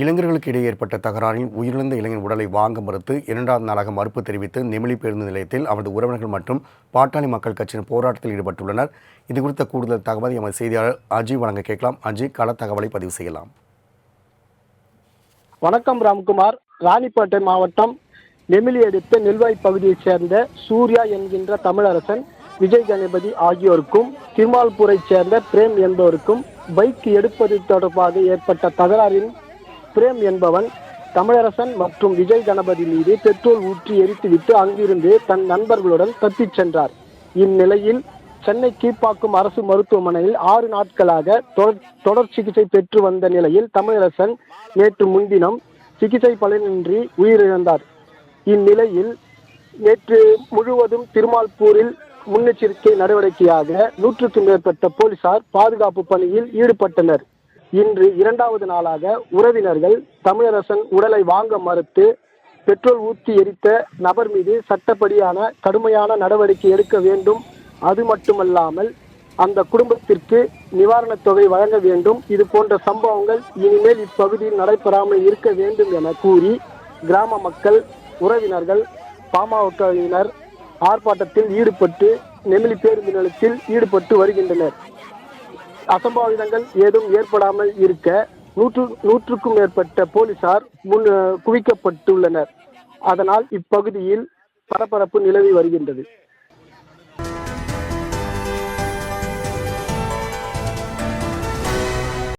இளைஞர்களுக்கு இடையே ஏற்பட்ட தகராறில் உயிரிழந்த இளைஞன் உடலை வாங்க மறுத்து இரண்டாவது நாளாக மறுப்பு தெரிவித்து நெமிலி பேருந்து நிலையத்தில் அவரது உறவினர்கள் மற்றும் பாட்டாளி மக்கள் கட்சியின் போராட்டத்தில் ஈடுபட்டுள்ளனர். இது குறித்த கூடுதல் தகவலை எமது செய்தியாளர் அஜி வழங்க கேட்கலாம். அஜி கள தகவலை பதிவு செய்யலாம். வணக்கம் ராம்குமார். ராணிப்பேட்டை மாவட்டம் நெமிலி அடுத்த நெல்வாய் பகுதியைச் சேர்ந்த சூர்யா என்கின்ற தமிழரசன் விஜய் கணபதி ஆகியோருக்கும் திருமால்பூரைச் சேர்ந்த பிரேம் என்பவருக்கும் பைக் எடுப்பது தொடர்பாக ஏற்பட்ட தகராறில் பிரேம் என்பவன் தமிழரசன் மற்றும் விஜய் கணபதி மீது பெட்ரோல் ஊற்றி எரித்துவிட்டு அங்கிருந்து தன் நண்பர்களுடன் தப்பிச் சென்றார். இந்நிலையில் சென்னை கீழ்ப்பாக்கம் அரசு மருத்துவமனையில் ஆறு நாட்களாக தொடர் தொடர் சிகிச்சை பெற்று வந்த நிலையில் தமிழரசன் நேற்று முன்தினம் சிகிச்சை பலனின்றி உயிரிழந்தார். இந்நிலையில் நேற்று முழுவதும் திருமால்பூரில் முன்னெச்சரிக்கை நடவடிக்கையாக நூற்றுக்கும் மேற்பட்ட போலீசார் பாதுகாப்பு பணியில் ஈடுபட்டனர். இன்று இரண்டாவது நாளாக உறவினர்கள் தமிழரசன் உடலை வாங்க மறுத்து பெட்ரோல் ஊற்றி எரித்த நபர் மீது சட்டப்படியான கடுமையான நடவடிக்கை எடுக்க வேண்டும். அது மட்டுமல்லாமல் அந்த குடும்பத்திற்கு நிவாரணத் தொகை வழங்க வேண்டும். இது போன்ற சம்பவங்கள் இனிமேல் இப்பகுதியில் நடைபெறாமல் இருக்க வேண்டும் என கூறி கிராம மக்கள் உறவினர்கள் பாமகவினர் ஆர்ப்பாட்டத்தில் ஈடுபட்டு நெமிலி பேருந்து நிலையத்தில் ஈடுபட்டு வருகின்றனர். அசம்பாவிதங்கள் ஏதும் ஏற்படாமல் இருக்க நூற்று நூற்றுக்கும் மேற்பட்ட போலீசார் முன் குவிக்கப்பட்டுள்ளனர். அதனால் இப்பகுதியில் பரபரப்பு நிலவி வருகின்றது.